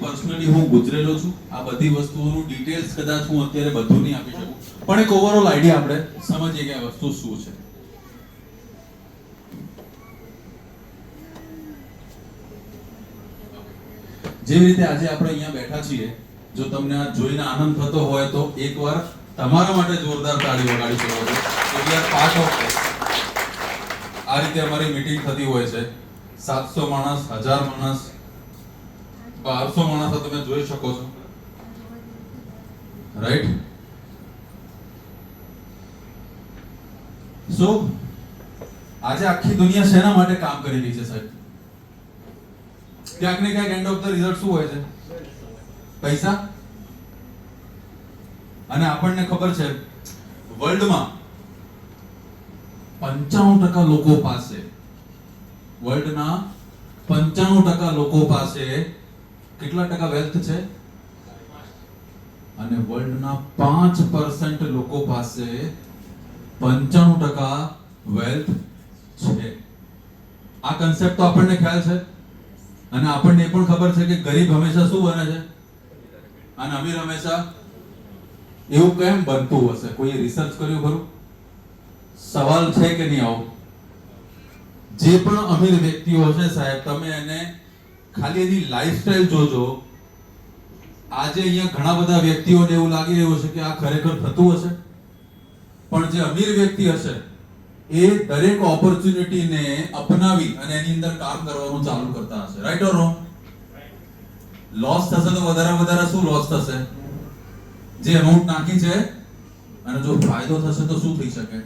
Personally હું ગુજરેલો છું. આ બધી વસ્તુઓનું ડિટેલ્સ કદાચ હું અત્યારે બધું નહીં આપી શકું. પણ એક ઓવરઓલ આઈડિયા આપણે સમજીએ કે આ વસ્તુ શું છે. જેવી રીતે આજે આપણે અહીંયા બેઠા છીએ, જો તમને આ જોઈને આનંદ થતો હોય તો એકવાર તમારા માટે જોરદાર તાળી વગાડી શકો છો. પાર્ટ ઓફ આ રીતે અમારી મીટિંગ થતી હોય છે. સાતસો માણસ, હજાર માણસ બારસો માણસો તમે જોઈ શકો છો. રાઈટ સો આજે આખી દુનિયા શેના માટે કામ કરી રહી છે સાહેબ? ક્યાંક ને ક્યાંક એન્ડ ઓફ ધ રિઝલ્ટ શું હોય છે? પૈસા? અને આપણને ખબર છે વર્લ્ડમાં પંચાણું ટકા લોકો પાસે વર્લ્ડના પંચાણું ટકા લોકો પાસે કેટલા ટકા વેલ્થ છે? અને વર્લ્ડના પાંચ પર્સન્ટ લોકો પાસે પંચાણું ટકા વેલ્થ છે. આ કન્સેપ્ટ તો આપણને ખ્યાલ છે. અને આપણને એ પણ ખબર છે કે ગરીબ હંમેશા શું બને છે? અને અમીર હંમેશા એવું કેમ બનતું હશે? કોઈ રિસર્ચ કર્યું ખરું? સવાલ છે કે નહીં આવો? જે પણ અમીર વ્યક્તિઓ છે સાહેબ, તમે એને ખાલી એની લાઈફસ્ટાઈલ જોજો. આજે અહીંયા ઘણા બધા વ્યક્તિઓને એવું લાગી રહ્યું છે કે આ ખરેખર થતું હશે. પણ જે અમીર વ્યક્તિ હશે, એ દરેક ઓપોર્ચ્યુનિટીને અપનાવી અને એની અંદર કામ કરવાનું ચાલુ કરતા હશે. રાઈટ ઓર રોંગ લોસ થશે તો વધારે વધારે શું લોસ થશે? જે અમાઉન્ટ નાખી છે, અને જો ફાયદો થશે તો શું થઈ શકે?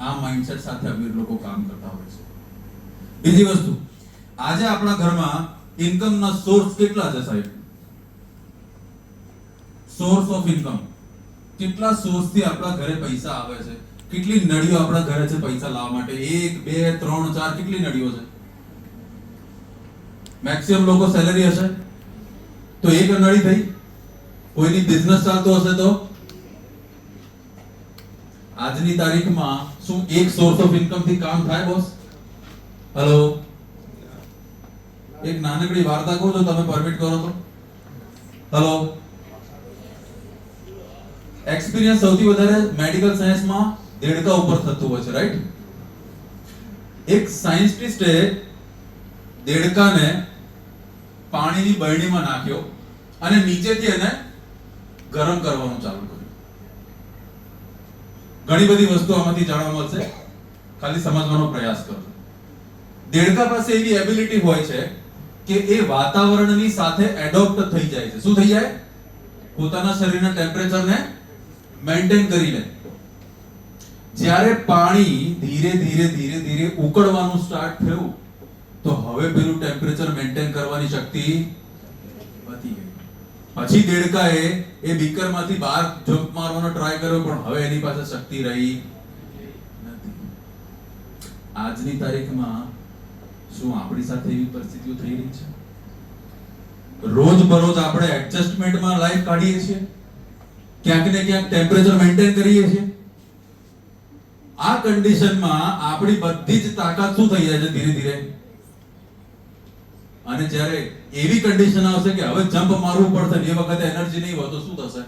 આ માઇન્ડસેટ સાથે અમીર લોકો કામ કરતા હોય છે. બીજી વસ્તુ, આજે આપણા ઘરમાં ઇન્કમના સોર્સ કેટલા છે સાહેબ? સોર્સ ઓફ ઇન્કમ કેટલા સોર્સથી આપણા ઘરે પૈસા આવે છે? કેટલી નળીઓ આપણા ઘરે છે પૈસા લાવવા માટે? એક, બે, ત્રણ, ચાર, કેટલી નળીઓ છે? મેક્સિમમ લોકો સેલરી હશે? તો એક નળી થઈ? કોઈની બિઝનેસ ચાલતો હશે તો? આજની તારીખમાં શું એક સોર્સ ઓફ ઇન્કમથી કામ થાય બોસ હેલો એક નાનકડી વાર્તા કહું જો તમે પરમિટ કરો તો. હેલો એક્સપિરિયન્સ સૌથી વધારે મેડિકલ સાયન્સમાં દેડકા ઉપર થતું હોય છે રાઈટ એક સાયન્ટિસ્ટે દેડકાને પાણીની બરણીમાં નાખ્યો અને નીચેથી એને ગરમ કરવાનું ચાલુ કર્યું. ઘણી બધી વસ્તુ આમાંથી જાણવા મળશે. ખાલી સમજવાનો પ્રયાસ કરો દેડકા પાસે એવી એબિલિટી હોય છે કે એ વાતાવરણની સાથે એડોપ્ટ થઈ જાય છે. શું થઈ જાય? પોતાના શરીરના ટેમ્પરેચરને મેન્ટેન કરી લે. જ્યારે પાણી ધીરે ધીરે ધીરે ધીરે ઉકળવાનું સ્ટાર્ટ થયું, તો હવે પેલું ટેમ્પરેચર મેન્ટેન કરવાની શક્તિ વધી ગઈ. પછી દેડકાએ એ બીકરમાંથી બહાર જમ્પ મારવાનો ટ્રાય કર્યો, પણ હવે એની પાસે શક્તિ રહી નથી. આજની તારીખમાં શું આપણી સાથે એવી પરિસ્થિતિઓ થઈ રહી છે? રોજ બરોજ આપણે એડજસ્ટમેન્ટમાં લાઈફ કાઢીએ છીએ? ક્યાંક ને ક્યાંક ટેમ્પરેચર મેન્ટેન કરીએ છીએ? આ કન્ડિશનમાં આપણી બધી જ તાકાત શું થઈ જાય છે ધીરે ધીરે? અને જ્યારે એવી કન્ડિશન આવશે કે હવે જમ્પ મારવું પડશે એ વખતે એનર્જી નહીં હોય તો શું થશે?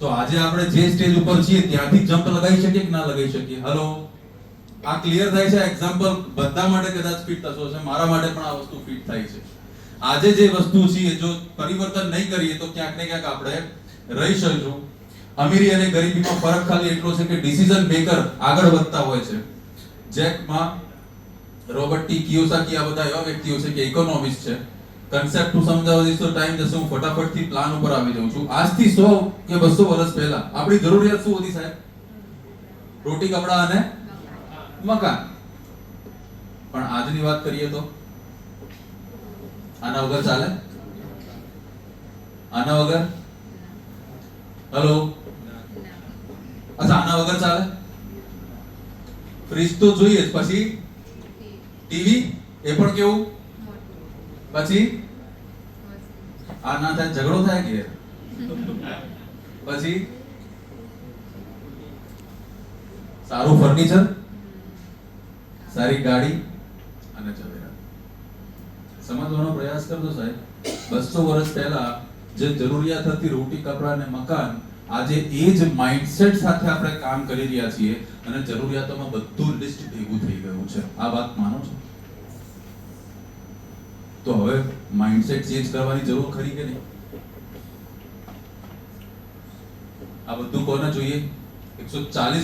તો આજે આપણે જે સ્ટેજ ઉપર છીએ ત્યાંથી જમ્પ લગાવી શકીએ કે ના લગાવી શકીએ? હલો આ ક્લિયર થાય છે એક્ઝામ્પલ બધા માટે કદાચ ફિટ થશો છે મારા માટે પણ આ વસ્તુ ફિટ થાય છે. આજે જે વસ્તુ છે જો પરિવર્તન નહીં કરીએ તો ક્યાંક ને ક્યાંક આપણે રહી શકીશું. અમીરી અને ગરીબીનો ફરક ખાલી એટલો છે કે ડિસિઝન મેકર આગળ વધતા હોય છે. જેકમાં રોબર્ટ ટી કિયોસાકી, આ બધા એવા વ્યક્તિઓ છે કે ઇકોનોમિસ્ટ છે. કન્સેપ્ટ હું સમજાવવા દઈશ તો ટાઈમ જશે, હું ફટાફટથી પ્લાન ઉપર આવી જાઉં છું. આજથી સો કે બસો વર્ષ પહેલા, આપણી જરૂરિયાત શું હતી સાહેબ? રોટી, કપડા અને મકાન પણ આજની વાત કરીએ તો? આના વગર ચાલે? આના વગર? હલો અચ્છા, આના વગર ચાલે? ફ્રીજ તો જોઈએ જ. પછી? ટીવી એ પણ કેવું? પછી? આ ના થાય ઝઘડો થાય કે? પછી? સારું ફર્નિચર સારી ગાડી અને ચવેરા. સમજવાનો પ્રયાસ કરજો સાહેબ. બસો વર્ષ પહેલા જે જરૂરિયાત હતી રોટી, કપડા અને મકાન, આજે એ જ માઇન્ડસેટ સાથે આપણે કામ કરી રહ્યા છીએ અને જરૂરિયાતોમાં બધું લિસ્ટ ભેગું થઈ ગયું છે. આ વાત માનો છો? તો હવે માઇન્ડસેટ ચેન્જ કરવાની જરૂર ખરી કે નહીં? આ બધું કોને જોઈએ? એકસો ચાલીસ